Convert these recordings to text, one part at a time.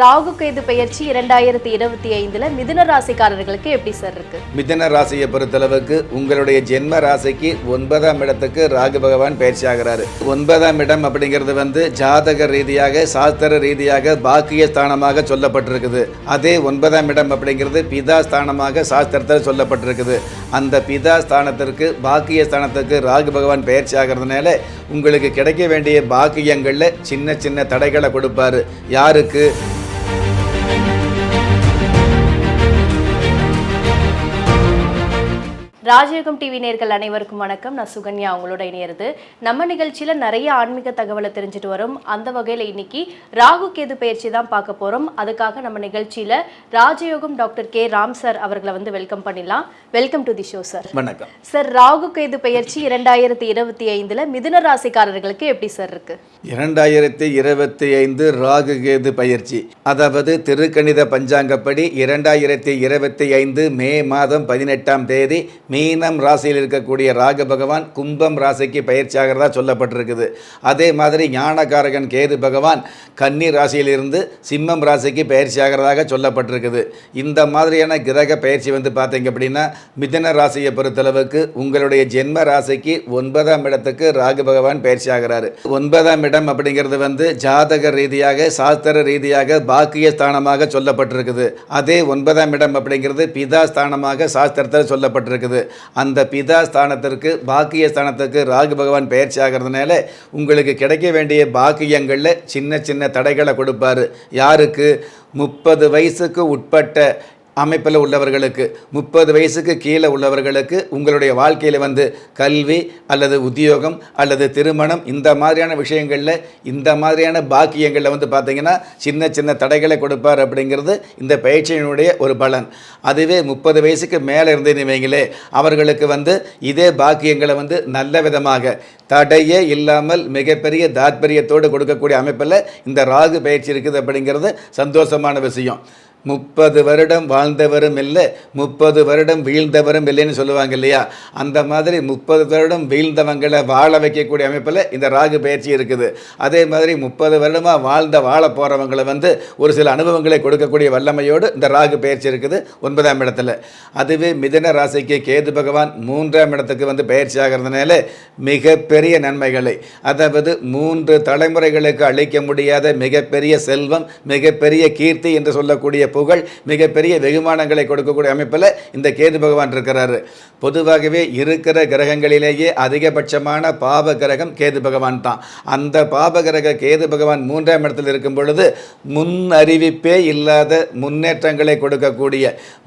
ராகு கேது பெயர்ச்சி இரண்டாயிரத்தி இருபத்தி ஐந்துல மிதுன ராசிக்காரர்களுக்கு எப்படி சார் இருக்கு? மிதன ராசியை பொறுத்தளவுக்கு உங்களுடைய ஜென்ம ராசிக்கு ஒன்பதாம் இடத்துக்கு ராகு பகவான் பயிற்சி ஆகிறாரு. ஒன்பதாம் இடம் அப்படிங்கிறது வந்து ஜாதக ரீதியாக சாஸ்திர ரீதியாக பாக்கிய ஸ்தானமாக சொல்லப்பட்டிருக்குது. அதே ஒன்பதாம் இடம் அப்படிங்கிறது பிதா ஸ்தானமாக சாஸ்திரத்தில் சொல்லப்பட்டிருக்குது. அந்த பிதா ஸ்தானத்திற்கு பாக்கிய ஸ்தானத்துக்கு ராகு பகவான் பயிற்சி ஆகிறதுனால உங்களுக்கு கிடைக்க வேண்டிய பாக்கியங்களில் சின்ன சின்ன தடைகளை கொடுப்பாரு. யாருக்கு? ராஜயோகம் டிவி நேர்கள் அனைவருக்கும் வணக்கம். நான் சுகன்யா அவங்களோட இணையிறது. நம்ம நிகழ்ச்சியில நிறைய ஆன்மீக தகவலை தெரிஞ்சுட்டு வரோம். அந்த வகையில இன்னைக்கு ராகு கேது பயிற்சி தான் பார்க்க போறோம். அதுக்காக நம்ம நிகழ்ச்சியில ராஜயோகம் டாக்டர் கே. ராம் சார் அவர்களை வந்து வெல்கம் பண்ணிடலாம். Welcome to the show sir வணக்கம். சார் ராகு கேது பயிற்சி இரண்டாயிரத்தி இருபத்தி ஐந்துல மிதுன ராசிக்காரர்களுக்கு எப்படி சார் இருக்கு? இரண்டாயிரத்தி இருபத்தி ஐந்து ராகு கேது பயிற்சி. அதாவது திருக்கணித பஞ்சாங்கப்படி இரண்டாயிரத்தி இருபத்தி ஐந்து மே மாதம் பதினெட்டாம் தேதி மீனம் ராசியில் இருக்கக்கூடிய ராகு பகவான் கும்பம் ராசிக்கு பயிற்சி ஆகிறதா சொல்லப்பட்டிருக்குது. அதே மாதிரி ஞானகாரகன் கேது பகவான் கன்னி ராசியிலிருந்து சிம்மம் ராசிக்கு பயிற்சி ஆகிறதாக சொல்லப்பட்டிருக்குது. இந்த மாதிரியான கிரக பயிற்சி வந்து பார்த்தீங்க அப்படின்னா மிதன ராசியை பொறுத்தளவுக்கு உங்களுடைய ஜென்ம ராசிக்கு ஒன்பதாம் இடத்துக்கு ராகு பகவான் பயிற்சி ஆகிறாரு ஒன்பதாம் இடம் அப்படிங்கிறது வந்து ஜாதக ரீதியாக சாஸ்திர ரீதியாக பாக்கிய ஸ்தானமாக சொல்லப்பட்டிருக்குது. அதே ஒன்பதாம் இடம் அப்படிங்கிறது பிதா ஸ்தானமாக சாஸ்திரத்தில் சொல்லப்பட்டிருக்குது. அந்த பிதா ஸ்தானத்திற்கு பாக்கிய ஸ்தானத்துக்கு ராகு பகவான் பயிற்சி ஆகிறதுனால உங்களுக்கு கிடைக்க வேண்டிய பாக்கியங்களில் சின்ன சின்ன தடைகளை கொடுப்பாரு. யாருக்கு? முப்பது வயசுக்கு உட்பட்ட அமைப்பில் உள்ளவர்களுக்கு முப்பது வயசுக்கு கீழே உள்ளவர்களுக்கு உங்களுடைய வாழ்க்கையில் வந்து கல்வி அல்லது உத்தியோகம் அல்லது திருமணம் இந்த மாதிரியான விஷயங்களில் இந்த மாதிரியான பாக்கியங்களில் வந்து பார்த்தீங்கன்னா சின்ன சின்ன தடைகளை கொடுப்பார் அப்படிங்கிறது இந்த பயிற்சியினுடைய ஒரு பலன். அதுவே முப்பது வயசுக்கு மேலே இருந்தேன்னு வைங்களே அவர்களுக்கு வந்து இதே பாக்கியங்களை வந்து நல்ல விதமாக தடையே இல்லாமல் மிகப்பெரிய தாத்பரியத்தோடு கொடுக்கக்கூடிய அமைப்பில் இந்த ராகு பயிற்சி இருக்குது அப்படிங்கிறது சந்தோஷமான விஷயம். முப்பது வருடம் வாழ்ந்தவரும் இல்லை முப்பது வருடம் வீழ்ந்தவரும் இல்லைன்னு சொல்லுவாங்க இல்லையா? அந்த மாதிரி முப்பது வருடம் வீழ்ந்தவங்களை வாழ வைக்கக்கூடிய அமைப்பில் இந்த ராகு பயிற்சி இருக்குது. அதே மாதிரி முப்பது வருடமாக வாழ்ந்த வாழ போகிறவங்களை வந்து ஒரு சில அனுபவங்களை கொடுக்கக்கூடிய வல்லமையோடு இந்த ராகு பயிற்சி இருக்குது ஒன்பதாம் இடத்துல. அதுவே மிதன ராசிக்கு கேது பகவான் மூன்றாம் இடத்துக்கு வந்து பயிற்சி ஆகிறதுனால மிகப்பெரிய நன்மைகளை அதாவது மூன்று தலைமுறைகளுக்கு அளிக்க முடியாத மிகப்பெரிய செல்வம் மிகப்பெரிய கீர்த்தி என்று சொல்லக்கூடிய புகழ் மிகப்பெரிய வெகுமானங்களை கொடுக்கக்கூடிய அமைப்பில் இந்த கேது பகவான் இருக்கிறாரு. பொதுவாகவே இருக்கிற கிரகங்களிலேயே அதிகபட்சமான பாப கிரகம் கேது பகவான் தான். அந்த பாப கிரக கேது பகவான் மூன்றாம் இடத்தில் இருக்கும் பொழுது முன் அறிவிப்பே இல்லாத முன்னேற்றங்களை கொடுக்கக்கூடிய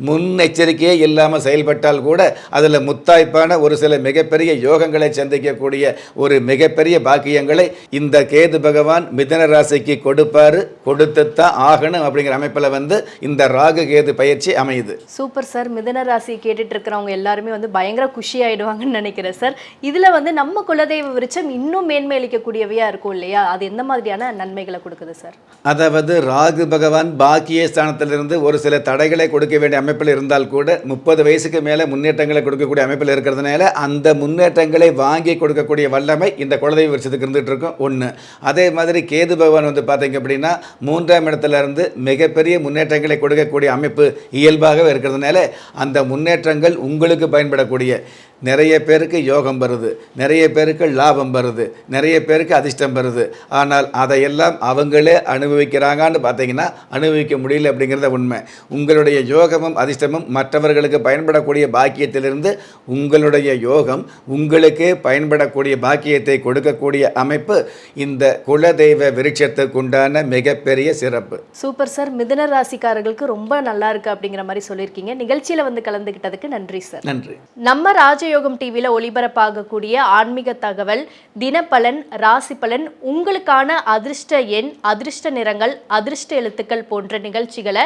முன்னெச்சரிக்கையே இல்லாமல் செயல்பட்டால் கூட அதில் முத்தாய்ப்பான ஒரு சில மிகப்பெரிய யோகங்களை சந்திக்கக்கூடிய ஒரு மிகப்பெரிய பாக்கியங்களை இந்த கேது பகவான் மிதன ராசிக்கு கொடுப்பாரு. கொடுத்துத்தான் ஆகணும் அப்படிங்கிற அமைப்பில் வந்து இந்த ராகு கேது பயிற்சி அமையுது. சூப்பர் சார் மிதுன ராசி கேட்டுட்டு இருக்கிறவங்க எல்லாருமே வந்து பயங்கர குஷி ஆயிடுவாங்கன்னு நினைக்கிறேன் சார் இதுல வந்து நம்ம குலதெய்வ விருட்சம் இன்னும் மேன்மேலிக்கக்கூடியவையா இருக்கும் இல்லையா? அது எந்த மாதிரியான நன்மைகளை கொடுக்குது சார் அதாவது ராகு பகவான் பாக்கிய ஸ்தானத்திலிருந்து ஒரு சில தடைகளை கொடுக்க வேண்டிய அமைப்பில் இருந்தால் கூட முப்பது வயசுக்கு மேலே முன்னேற்றங்களை கொடுக்கக்கூடிய அமைப்பில் இருக்கிறதுனால அந்த முன்னேற்றங்களை வாங்கி கொடுக்கக்கூடிய வல்லமை இந்த குலதெய்வ வருஷத்துக்கு இருந்துகிட்டு இருக்கும் ஒன்று அதே மாதிரி கேது பகவான் வந்து பார்த்தீங்க அப்படின்னா மூன்றாம் இடத்துல இருந்து மிகப்பெரிய முன்னேற்றங்களை கொடுக்கக்கூடிய அமைப்பு இயல்பாகவே இருக்கிறதுனால அந்த முன்னேற்றங்கள் உங்களுக்கு பயன்படக்கூடிய நிறைய பேருக்கு யோகம் வருது நிறைய பேருக்கு லாபம் வருது நிறைய பேருக்கு அதிர்ஷ்டம் வருது. ஆனால் அதையெல்லாம் அவங்களே அனுபவிக்கிறாங்கன்னு பார்த்தீங்கன்னா அனுபவிக்க முடியல அப்படிங்கிறத உண்மை. உங்களுடைய யோகமும் அதிர்ஷ்டமும் மற்றவர்களுக்கு பயன்படக்கூடிய பாக்கியத்திலிருந்து உங்களுடைய யோகம் உங்களுக்கே பயன்படக்கூடிய பாக்கியத்தை கொடுக்கக்கூடிய அமைப்பு இந்த குலதெய்வ விருட்சத்துக்குண்டான மிகப்பெரிய சிறப்பு. Super sir. மிதுன ராசிக்காரர்களுக்கு ரொம்ப நல்லா இருக்கு அப்படிங்கிற மாதிரி சொல்லியிருக்கீங்க. நிகழ்ச்சியில வந்து கலந்துக்கிட்டதுக்கு நன்றி சார். நன்றி. நம்ம ராஜயோகம் டிவியில் ஒளிபரப்பாகக்கூடிய ஆன்மீக தகவல் தினப்பலன் ராசி பலன் உங்களுக்கான அதிர்ஷ்ட எண் அதிர்ஷ்ட நிறங்கள் அதிர்ஷ்ட எழுத்துக்கள் போன்ற நிகழ்ச்சிகளை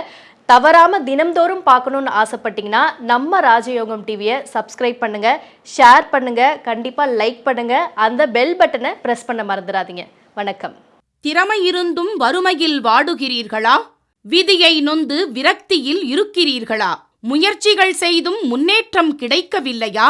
தவறாம தினம்தோறும் பார்க்கணும்னு ஆசைப்பட்டீங்கன்னா நம்ம ராஜயோகம் டிவியை சப்ஸ்கிரைப் பண்ணுங்க ஷேர் பண்ணுங்க கண்டிப்பாக லைக் பண்ணுங்க அந்த பெல் பட்டனை பிரஸ் பண்ண மறந்துடாதீங்க. வணக்கம். திறமை இருந்தும் வறுமையில் வாடுகிறீர்களா? விதியை நொந்து விரக்தியில் இருக்கிறீர்களா? முயற்சிகள் செய்தும் முன்னேற்றம் கிடைக்கவில்லையா?